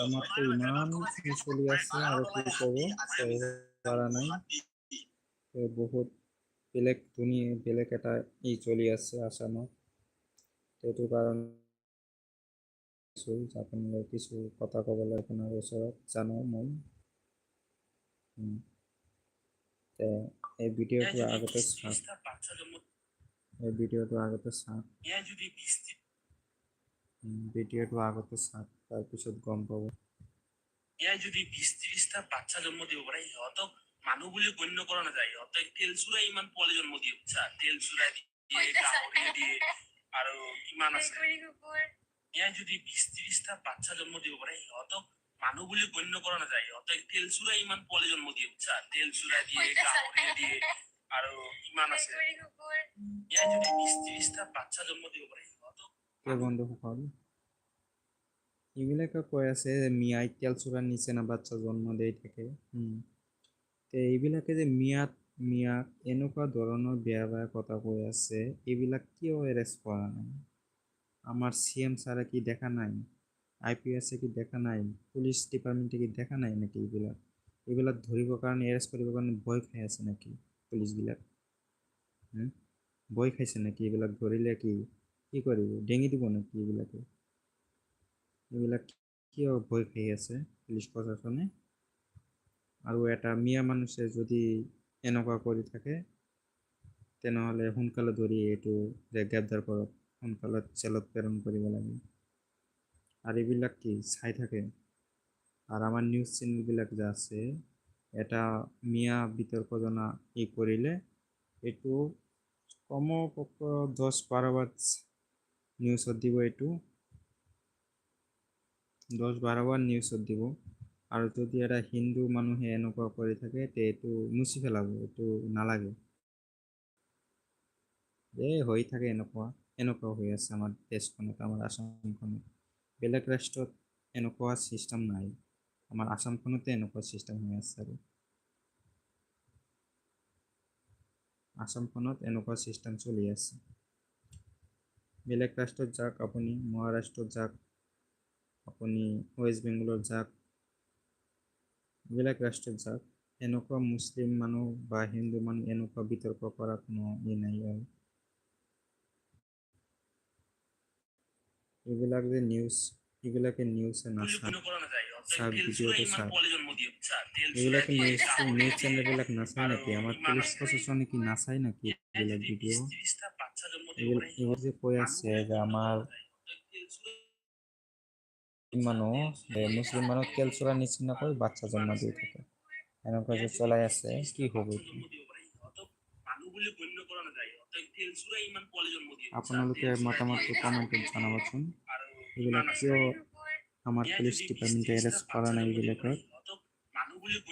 আমার তো ইমান চলি আছে আৰু কি ক'ব পৰা নাই। বহুত বেলেগ ধুনীয়া বেলেগ এটা ই চলি আছে আসামত সেইটো কাৰণে আপোনালোকে কিছু কথা ক'বলৈ আপোনাৰ ওচৰত জানো মই এই ভিডিঅ'টো আগতে চাওক এই ভিডিঅ'টো আগতে চাওক ভিডিঅ'টো আগতে চাওক তাৰপিছত গম পাব। এয়া যদি বিশ ত্ৰিশটা বাচ্চা জন্ম দিব পাৰে সিহঁতক মানুহ বুলি গণ্য কৰা নাযায়। সিহঁতক তেল চুৰাই ইমান পোৱালি জন্ম দিয়ে বুজিছা? তেল চুৰাই দিয়ে গাহৰি দিয়ে আৰু কিমান আছে। এয়া যদি বিশ ত্ৰিশটা বাচ্চা জন্ম দিব পাৰে সিহঁতক মানুহ বুলি গণ্য কৰা নাযায়। সিহঁতক তেল চুৰাই ইমান পোৱালি জন্ম দিয়ে বুজিছা? তেল চুৰাই দিয়ে গাহৰি দিয়ে আৰু কিমান আছে। এয়া যদি বিশ ত্ৰিশটা বাচ্চা জন্ম দিব পাৰে সিহঁতক কিয় বন্ধুসকল এইবিলাকে কৈ আছে? যে মিয়াই তেল চোৰাৰ নিচিনা বাচ্চা জন্ম দি থাকে উম। তে এইবিলাকে যে মিয়াত মিয়াক এনেকুৱা ধৰণৰ বেয়া বেয়া কথা কৈ আছে এইবিলাক কিয় এৰেষ্ট কৰা নাই? আমাৰ চি এম ছাৰে কি দেখা নাই? আই পি এছে কি দেখা নাই? পুলিচ ডিপাৰ্টমেণ্টে কি দেখা নাই নেকি এইবিলাক এইবিলাক ধৰিবৰ কাৰণে এৰেষ্ট কৰিবৰ কাৰণে ভয় খাই আছে নেকি পুলিচবিলাক হুম? ভয় খাইছে নেকি? এইবিলাক ধৰিলে কি? কি কৰিব? ডেঙি দিব নেকি এইবিলাকে এইবিলাক কিয় ভয় খাই আছে পুলিচ প্ৰশাসনে আৰু এটা মিয়া মানুহে যদি এনেকুৱা কৰি থাকে, তেনেহ'লে সোনকালে ধৰি এইটো গ্ৰেপ্তাৰ কৰক সোনকালে জেলত প্ৰেৰণ কৰিব লাগে। আৰু এইবিলাক কি চাই থাকে? আৰু আমাৰ নিউজ চেনেলবিলাক যে আছে, এটা মিয়া বিতৰ্কজনা ই কৰিলে, এইটো কমপক্ষ দহ বাৰবাৰ নিউজত দিব এইটো। দহ বাৰবাৰ নিউজত দিব। আৰু যদি এটা হিন্দু মানুহে এনেকুৱা কৰি থাকে, তে এইটো মুচি পেলাব, এইটো নালাগে। এই হৈ থাকে এনেকুৱা। এনেকুৱা হৈ আছে আমাৰ দেশখনত, আমাৰ আসামখনত। বেলেগ ৰাষ্ট্ৰত এনেকুৱা চিষ্টেম নাই। আমাৰ আসামখনতে এনেকুৱা চিষ্টেম হৈ আছে আৰু। আসামখনত এনেকুৱা চিষ্টেম চলি আছে। বেলেগ ৰাষ্ট্ৰত যাওক আপুনি, মহাৰাষ্ট্ৰত যাওক আপুনি ৱেষ্ট বেংগলত যাওক বেলেগ ৰাষ্ট্ৰত যাওক এনেকুৱা মুছলিম মানুহ বা হিন্দু মানুহ এনেকুৱা বিতৰ্ক কৰা কোনো ই নাই আৰু। এইবিলাক যে নিউজ এইবিলাকে নিউজে সিহঁতক চাওক, ভিডিঅ'টো চাওক। এইবিলাকে নিউজ নিউজ চেনেলবিলাক নাচায় নেকি? আমাৰ পুলিচ? প্ৰশাসনে কি নাচায় নেকি এইবিলাক ভিডিঅ' এইবিলাক এইবোৰ যে কৈ আছে যে আমাৰ মুছলিম মানুহ এ, মুছলিম মানুহ তেল চোৰাৰ নিচিনাকৈ বাচ্চা জন্ম দি থাকে। এনেকুৱা যে চলাই আছে কি হ'ব তেল মতামতটো কমেণ্টত জনাবচোন আৰু এইবিলাক কিয় আমাৰ পুলিচ যদি ডিপাৰ্টমেণ্টে এৰেষ্ট কৰা নাই গণ্য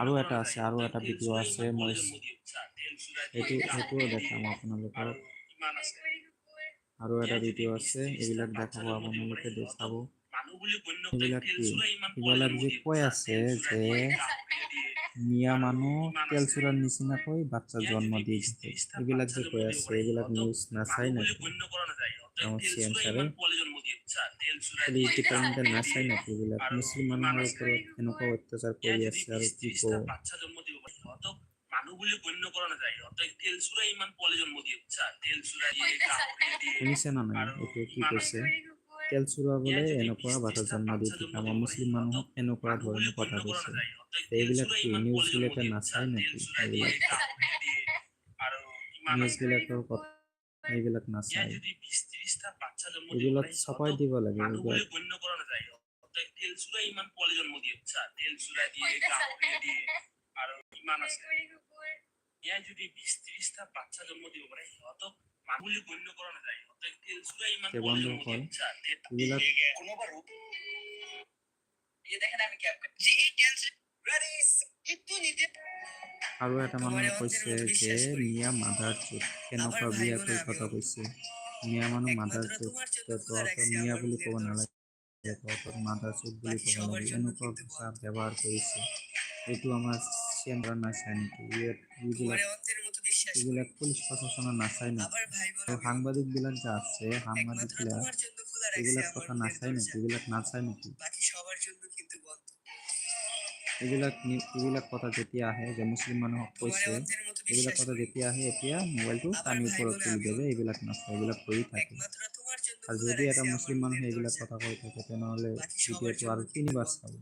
আৰু এটা আছে আৰু এটা তেল ভিডিঅ' আছে মই দিয়ে? তেল দিয়ে, সেইটো সেইটোও দেখাম দিয়ে, আপোনালোকক আৰু এটা ভিডিঅ' আছে এইবিলাক দেখাব আপোনালোকে দেখাব। যে আছে যে মিয়া? বাচ্চা জন্ম যদি দি 20-30টা থাকে। এইবিলাক যে জন্ম কৈ দিব আছে নিউজ এনেকুৱা অত্যাচাৰ কৰি আছে আৰু কি ক'ব? বাচ্চা জন্ম দিব পাৰে সিহঁতক মানুহ গণ্য কৰা নাযায়। সিহঁতক তেল ইমান পোৱালি জন্ম দিয়ে বুজিছা তেল দিয়ে শুনিছে না নাই এইটো কি কৈছে? তেল চোৰাবলৈ এনেকুৱা বিশ জন্ম দি আমাৰ মুছলিম মানুহক এনেকুৱা ধৰণৰ কথা কৈছে এইবিলাক কি ইমান নিউজবিলাকে নাচায় নেকি? এইবিলাক? নিউজবিলাকৰ কথা এইবিলাক নাচায়। এইবিলাক চপাই দিব লাগে এইবিলাক গণ্য কৰা নাযায়। সিহঁতক তেল চুৰাই ইমান পোৱালি জন্ম দিয়ে বুজিছা তেল চুৰাই দিয়ে গাহৰি দিয়ে আৰু কিমান আছে। এয়া যদি বিশ ত্ৰিশটা বাচ্চা জন্ম দিব পাৰে সিহঁতক আরও এটা মানুষ কইছে যে মিয়া মাদার চোখ কেন কবিয়া কথা কইছে। মিয়া মানে মাদার চোখ তো মিয়া বলে কব না লাগে। মাদার চোখ বলে কব না লাগে। এন কব ব্যবহার করেছে। এটু আমার সেমরা না শান্তি ইয়ে নেকি আবার ভাই বোনে আৰু আমি সাংবাদিকবিলাক যে আছে খোলা রাখছি এইবিলাক কথা নাচায় নেকি এইবিলাক নাচায় নেকি? এইবিলাক এইবিলাক কথা যেতিয়া আহে যে মুছলিম মানুহক কৈছে এইবিলাক কথা যেতিয়া আহে এতিয়া মোবাইলটো টানি ওপৰত তুলি দেবে এইবিলাক নচলে এইবিলাক কৰি থাকে। আৰু যদি এটা মুছলিম মানুহে এইবিলাক কথা কৈ থাকে তেনেহ'লে ভিডিঅ'টো আৰু তিনিবাৰ। চাব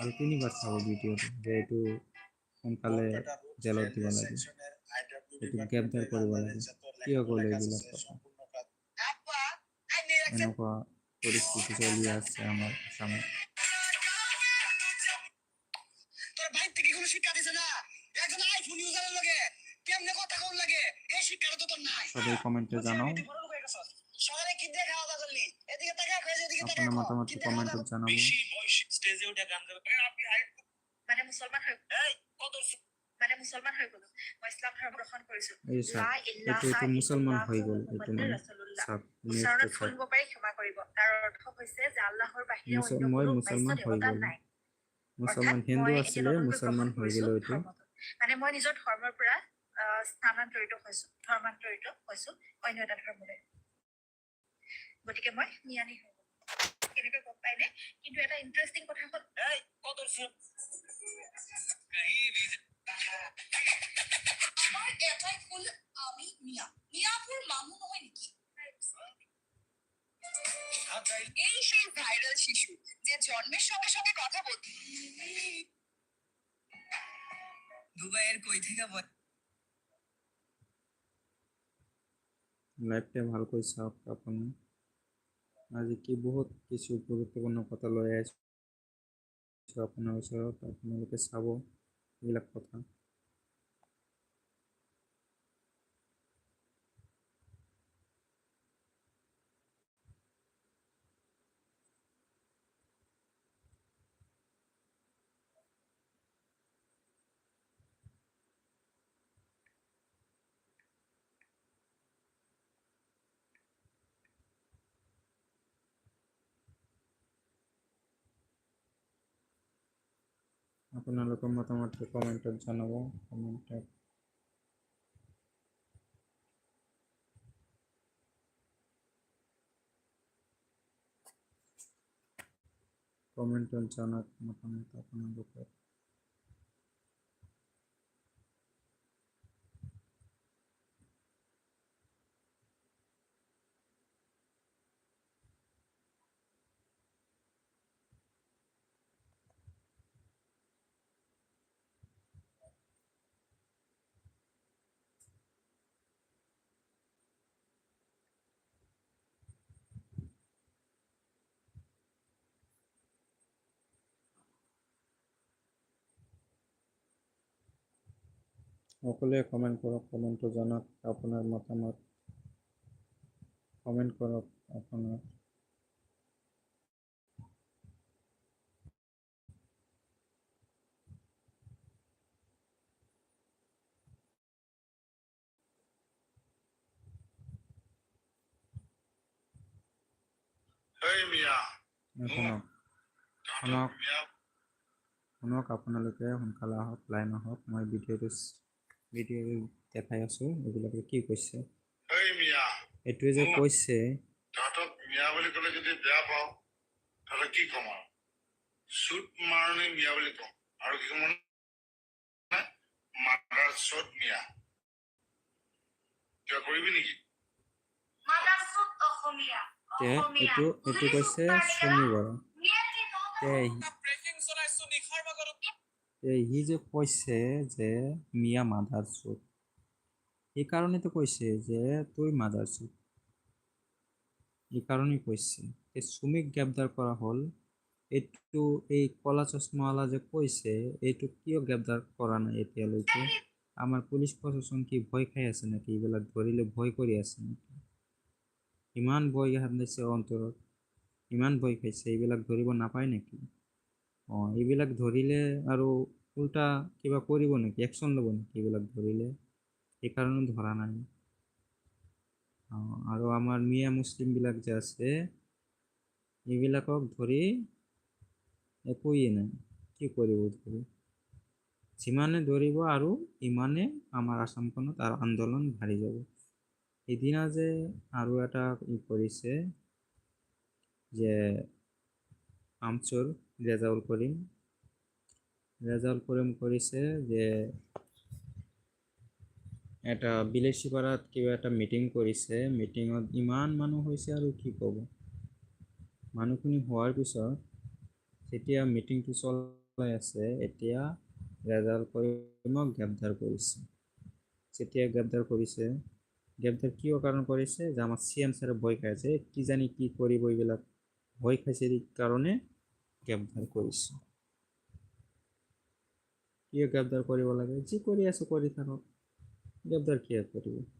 আৰু তিনিবাৰ চাব ভিডিঅ'টো যে এইটো সোনকালে জেলত দিব লাগে এইটো গ্ৰেপ্তাৰ কৰিব লাগে কিয় ক'লে এইবিলাক এনেকুৱা পৰিস্থিতি চলি আছে আমাৰ অসমত তোর ভাই থেকে কোনো শিক্ষা দিছে না। একজন আইফোন ইউজারের লগে। কেমনে কথা কোন লাগে? এই শিক্ষাটা তো তোর নাই। সবাই কমেন্টে জানাও। শহরে কি দিয়ে খাওয়া দাওয়া করলি। এদিকে তাকা কই এদিকে তাকা আপনার মতামত কমেন্টে জানাব। বেশি বয়স স্টেজে উঠে গান গাবে। আপনি মানে মুছলমান হৈ এই কত মানে মুছলমান হৈ গলো। মই ইছলাম ধৰ্ম গ্ৰহণ কৰিছো। মুছলমান হৈ গ'ল মানে হ'ব পাৰি ক্ষমা কৰিব। তাৰ অৰ্থ হৈছে যে আল্লাহৰ বাহিৰে মই কোনো মুছলমান হৈ মুছলমান হিন্দু আছিলে মুছলমান হৈ গ'লো এইটো। মানে মই নিজৰ ধৰ্মৰ পৰা আহ, স্থানান্তৰিত হৈছো ধৰ্মান্তৰিত হৈছো অন্য এটা ধৰ্মলৈ। গতিকে মই জ্ঞানী হৈ গলো। কেনেকৈ গম পাইনে? কিন্তু এটা ইণ্টাৰেষ্টিং কথা হ'ল এই কত এটাই আমি মিয়া। মিয়াপুর মামু নহয় নেকি? এই সেই ভাইরাল শিশু যে জন্মের সঙ্গে সঙ্গে কথা বলতে দুবাইয়ের কই থেকে আপুনি আজি কি বহুত কিছু গুৰুত্বপূৰ্ণ কথা লৈ আছে আপোনাৰ ওচৰত আপোনালোকে চাব এইবিলাক কথা। আপোনালোকৰ মতামত কমেণ্টত জনাব। কমেণ্টত কমেণ্টত জানাক মতামত আপোনালোকৰ সকলোৱে কমেণ্ট কৰক কমেণ্টত জনাওক আপোনাৰ মতামত কমেণ্ট কৰক আপোনাৰ শুনক। শুনক। আপোনালোকে সোনকালে আহক লাইন আহক মই ভিডিঅ'টো ভিডিঅ'টো দেখাই আছোঁ এইবিলাকে কি মিয়া। এইটোৱে যে কৈছে। তহঁতক মিয়া বুলি ক'লে যদি বেয়া পাওঁ তহঁতক কি ক'ম আৰু? চুট মাৰণি মিয়া বুলি কওঁ আৰু কি ক'ম মানে? মাদাৰ চট মিয়া। কিবা কৰিবি নেকি? তে এইটো এইটো কৈছে শনিবাৰ। তে তে সি যে কৈছে যে, মিয়া মাদাৰ চুট সেইকাৰণেতো কৈছে যে, তই মাদাৰ চুট এইকাৰণেই কৈছে এই চুমিক গ্ৰেপ্তাৰ কৰা হ'ল। এইটো এই কলা চশমাৱালা যে কৈছে এইটো কিয় গ্ৰেপ্তাৰ কৰা নাই এতিয়ালৈকে আমাৰ পুলিচ প্ৰশাসন কি ভয় খাই আছে নেকি এইবিলাক ধৰিলে ভয় কৰি আছে নেকি? ইমান ভয় সান্দিছে অন্তৰত ইমান ভয় খাইছে এইবিলাক ধৰিব নাপায় নেকি? অঁ এইবিলাক ধৰিলে আৰু উল্টা কিবা কৰিব নেকি? একশ্যন ল'ব নেকি এইবিলাক ধৰিলে সেইকাৰণে ধৰা নাই। আৰু আমাৰ মিয়া মুছলিমবিলাক যে আছে এইবিলাকক ধৰি একোৱেই নাই। কি কৰিব ধৰি যিমানে ধৰিব আৰু ইমানে আমাৰ আসামখনত আৰু আন্দোলন বাঢ়ি যাব। সিদিনা যে আৰু এটা ই কৰিছে যে আমচুৰ ৰেজাউল কৰিম ৰেজাউল কৰিম কৰিছে যে এটা বিলেচিপাৰাত কিবা এটা মিটিং কৰিছে মিটিঙত ইমান মানুহ হৈছে আৰু কি ক'ব? মানুহখিনি হোৱাৰ পিছত যেতিয়া মিটিংটো চলাই আছে, এতিয়া ৰেজাউল কৰিমক গ্ৰেপ্তাৰ কৰিছে। যেতিয়া গ্ৰেপ্তাৰ কৰিছে, গ্ৰেপ্তাৰ কিয় কাৰণ কৰিছে? যে আমাৰ চি এম ভয় খাইছে। কি জানি কি কৰিব, এইবিলাক ভয় খাইছে কাৰণে গ্ৰেপ্তাৰ কৰিছে কিয় গ্ৰেপ্তাৰ কৰিব লাগে যি কৰি আছো কৰি থাকক গ্ৰেপ্তাৰ কিয় কৰিব